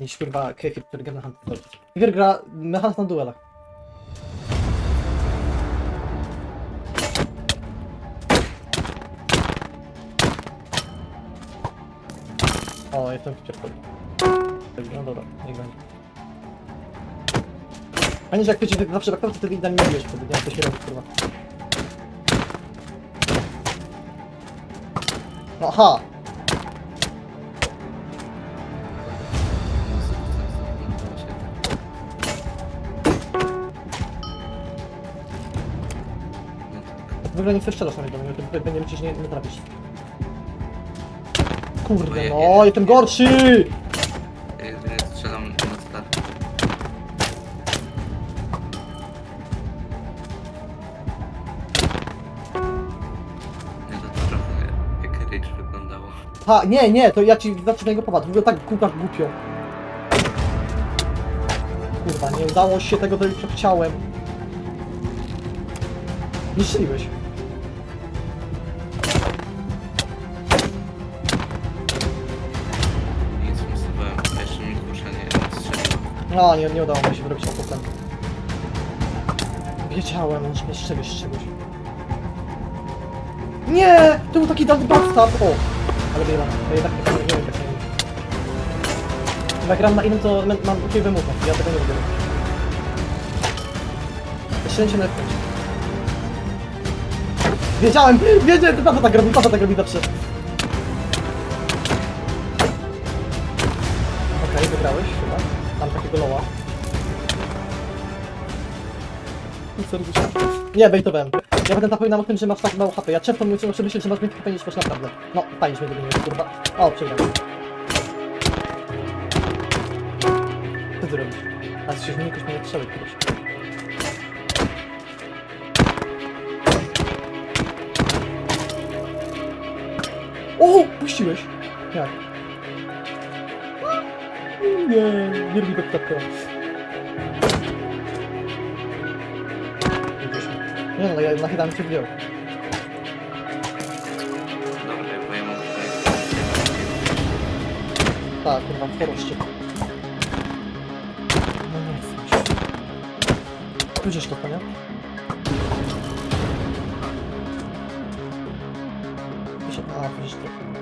niż kurwa Kefir, który gra na Hunt Kefir gra na Hunt na duelach. O, jestem w pierdolę. No dobra, niech będzie. Fajnie, że jak ktoś zawsze tak to wtedy da mi mówisz, wtedy nie co się robić, kurwa. No! Ogóle nie chcę strzelasz na mnie, to tutaj będzie liczyć, nie, nie trafisz. Kurde, no, jestem gorszy! Strzelam na start. Nie, to trochę jak Rage wyglądało. Ha, nie, nie, to ja ci zacznę niego popatrz, w ogóle tak kurwa głupio. Kurwa, nie udało się tego, to już chciałem. Nie No, nie, nie udało mi się zrobić na potem. Wiedziałem, nie strzelisz z czegoś. Nie! To był taki dawny backstab! O! Ale wiem, to jednak nie wiem, jak nie Jak gram na innym, to mam- takie wymówki, ja tego nie lubię. Jeszcze się kręci. Wiedziałem! Wiedziałem! To Paweł tak robi, Paweł tak robi zawsze. Okej, wygrałeś chyba. Takiego loła. Nie, bejtowałem. Ja potem zapominam o tym, że masz tak mało HP. Ja często muszę muszę myśleć, że masz więcej HP niż masz naprawdę. No, że mnie dominujesz, kurwa. O, przegrałem. Co ty robisz? A się zmieni ktoś mnie strzelać kiedyś. O! Puściłeś! Jak? Nie, nie robi tak tapka. Nie no, ja na chyba cię wziął. Dobra, bo ja mam tutaj... Tak, kurwa, w poroście. No nie chcę. Pójdziesz to, nie? Wyszedł, a, pójdziesz to.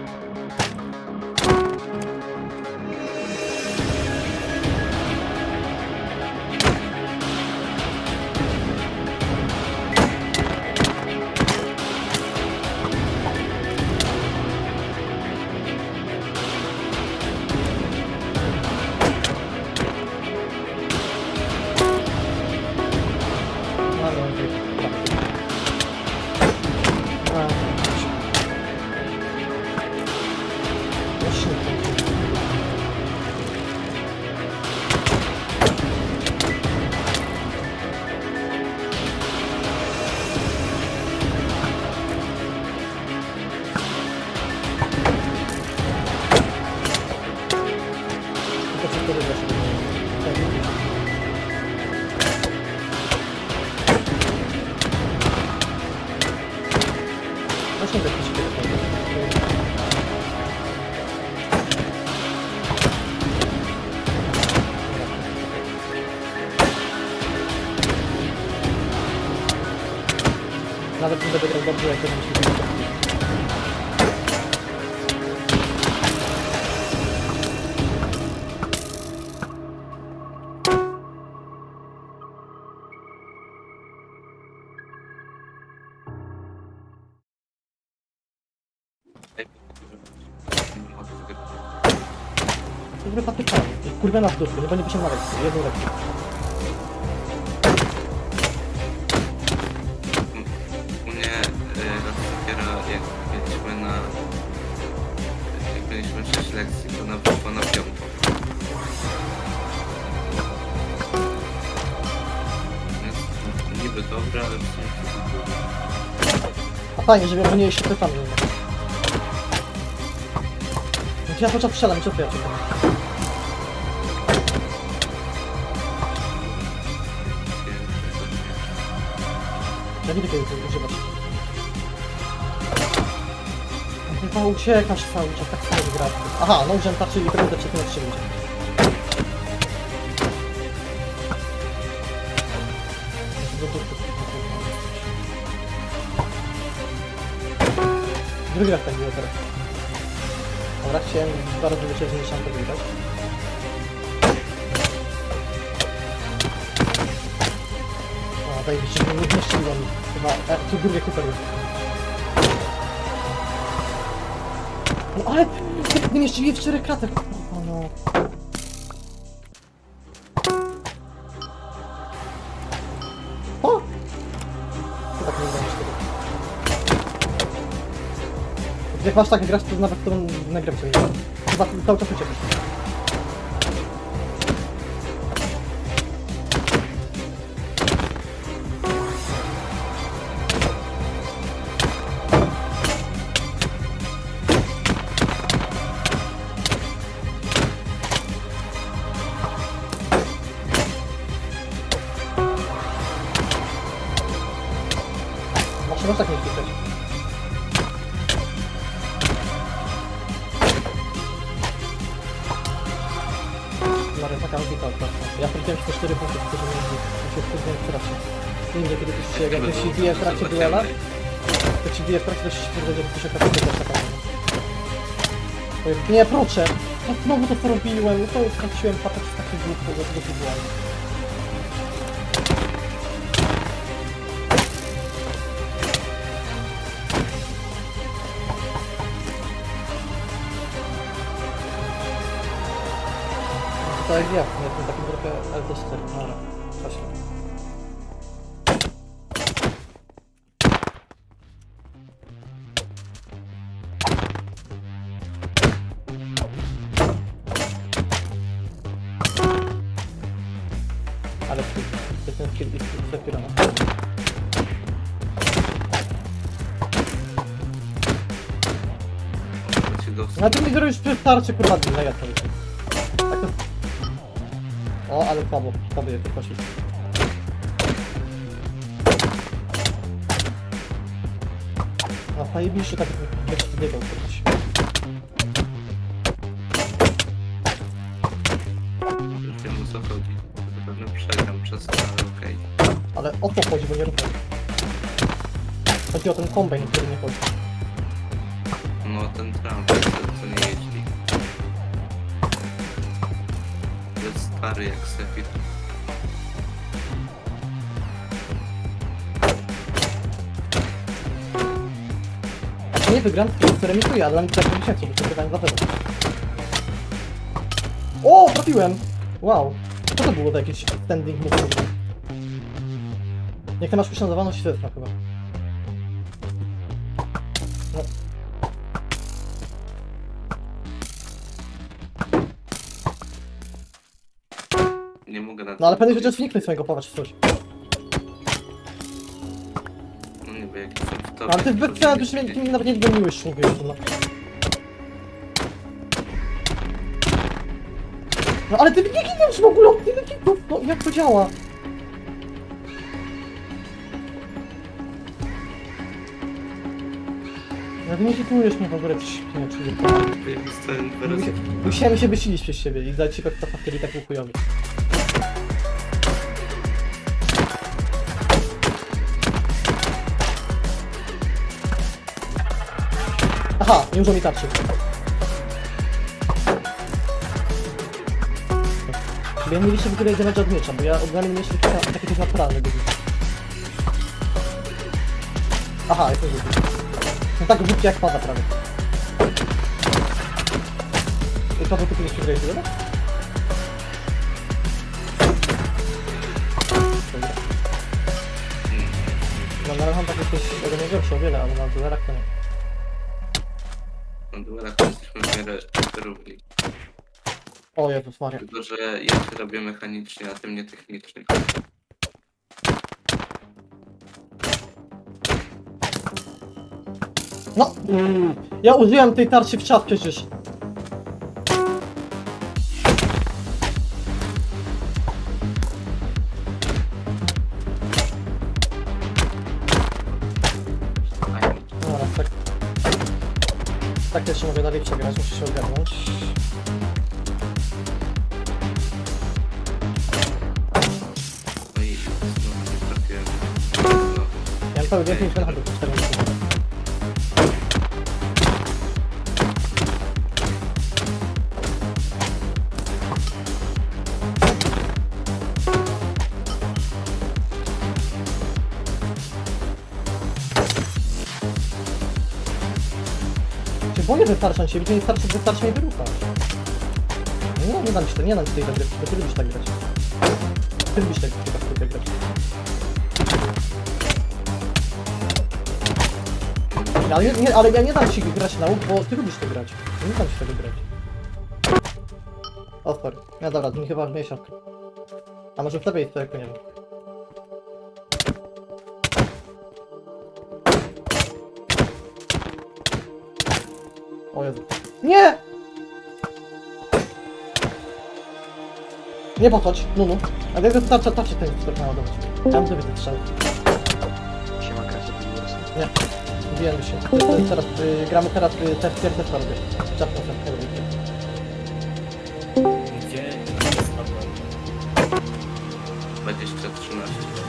Mi się wydaje. Nawet nie będę grał dobrze, jak to mi pytanie. Kurwa na w chyba nie na lekcję, jedną lekcję. U mnie y, dopiero jak byliśmy na... Jak byliśmy 6 lekcji, to na wyszło na piątą. Jest niby dobre, ale w sumie... A fajnie, że obroniłeś się pytami. No ja cały czas strzelam, co ty ja czekam? Dawidek jest używać. Chyba uciekasz cały czas, tak samo gra. Aha, no urzęda, czyli będę przekonać się ludzie. Drugi raz tak było teraz. Dobra, chciałem bardzo wyciągnąć, chciałem to wygrać. Zajebiście, nie, nie mi. Chyba, e, tu drugie Cooper jest. No ale, nie strzeliłeś w czterech kratach. O no. O! To nie się tego. Jak masz tak grać, to nawet to nagram sobie. Chyba cały czas uciekasz. Wiem, kiedy ktoś się, jak ktoś ci bije w trakcie duela, to ci bije w trakcie, to się kurde, że ktoś okazuje też Powiem, Nie, proszę! No znowu to co robiłem, no to straciłem patek w taki głupko, że to było. To jak ja, ja jestem takim trochę LD4, no ale coś Na tym lidero już przy tarczy kurwa dla ja to Tak to... O, ale słabo, słabo jest to poszli. A zajebiście tak być biegał kiedyś. Wiem o co chodzi. Zapewne przegram przez to, ale okej. Ale o co chodzi, bo nie rozumiem. Chodzi o ten kombajn, który nie chodzi. No ten Trump, to, co nie jeździ. To jest stary jak Sefir. Nie wygram, to remituje, ale mam 4 miesięcy, bo to wygrałem za pewno. O, trafiłem! Wow. Co to było za jakiś standing move? Jak ty masz uszanowaną świetna chyba. No ale pewnie chociaż wniknąć swojego powa czy coś. No nie, bo jak jestem w tobie... No, ale ty w BC nie już mnie, jest- ty mnie nawet nie goniłeś człowieku, no. No ale ty nie giniesz w ogóle od tyle kitów, no jak to działa? No ty nie hitujesz mnie w ogóle, nie wiem, Ja dostałem dwa razy. Musiałem się wysilić przez siebie i dać ci pewnie tak był Aha, nie użył mi tarczy. Bo ja mieliście w ogóle damage od miecza, bo ja od nami mieliście taki, taki coś naturalny. Aha, jest to rzucił. No tak głupie jak pada prawie. I Paweł, ty kiedyś przegrałeś tyle? Dobra. No na razie tak jakoś tego nie gorsze o wiele, ale na duelach to nie. Na duelach jesteśmy w miarę równi. O Jezus Maria. Tylko, że ja się robię mechanicznie, a ty mnie technicznie. No! Mm, ja użyłem tej tarczy w czas przecież. Tak też mogę dalej przegrać, muszę się ogarnąć. No i znowu nie trafiłem. Znowu. Ja mam cały dzień 5 na po 4 wystarcza ci, nie wystarczy, wystarczy mnie wyruchać. Nie, nie dam ci to, nie dam ci tej gry, bo ty lubisz tak grać. Ty lubisz tak, tak, tak grać. Nie, Ale, nie, ale ja nie dam ci grać na łuk, bo ty lubisz to grać. Nie dam ci tego grać. O, sorry. No dobra, to mi chyba ważniejsza. A może w lewej to jako nie wiem. O Jezu. Nie! Nie podchodź, no no. Ale jak to tarcza, tarcza ten tak miała dobrać. Tam sobie ten strzel. Siema, każdy Nie. Bijemy się. Teraz y, gramy teraz y, te pierwsze czwarty. Czapka czapka robicie. Gdzie jest na pewno?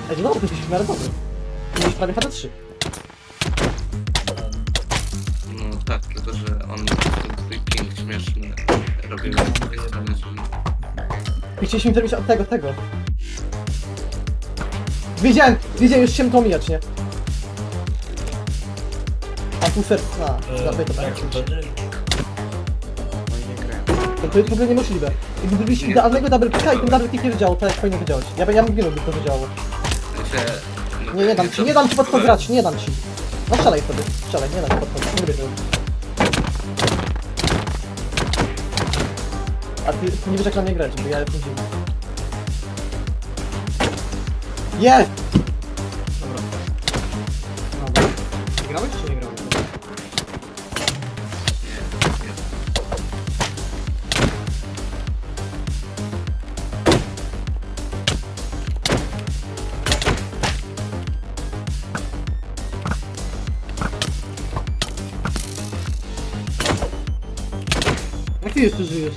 Ej, no, to dobry, jesteś w miarę dobry. Mieliś prawie HD 3. I chcieliśmy zrobić od tego, tego. Wiedziałem, wiedziałem, już się to omijać, nie? A tu serc, a, zabij to tak. wtedy No nie. To, jest w ogóle niemożliwe. Jakby zrobiliśmy idealnego double clicka i ten double click nie zadziałał, tak jak powinno wydziałać. Ja, ja bym ginął, by to zadziałało. w sensie... No, Nie, nie dam ci, nie dam ci pod to grać, nie dam ci. No strzelaj sobie, strzelaj, nie dam ci pod to, nie lubię tego. A ty, ty nie wiesz jak na mnie grać, bo ja dziwny. Jest! Dobra. Dobra. Grałeś czy nie grałeś? Nie, nie. Jak ty jeszcze żyjesz?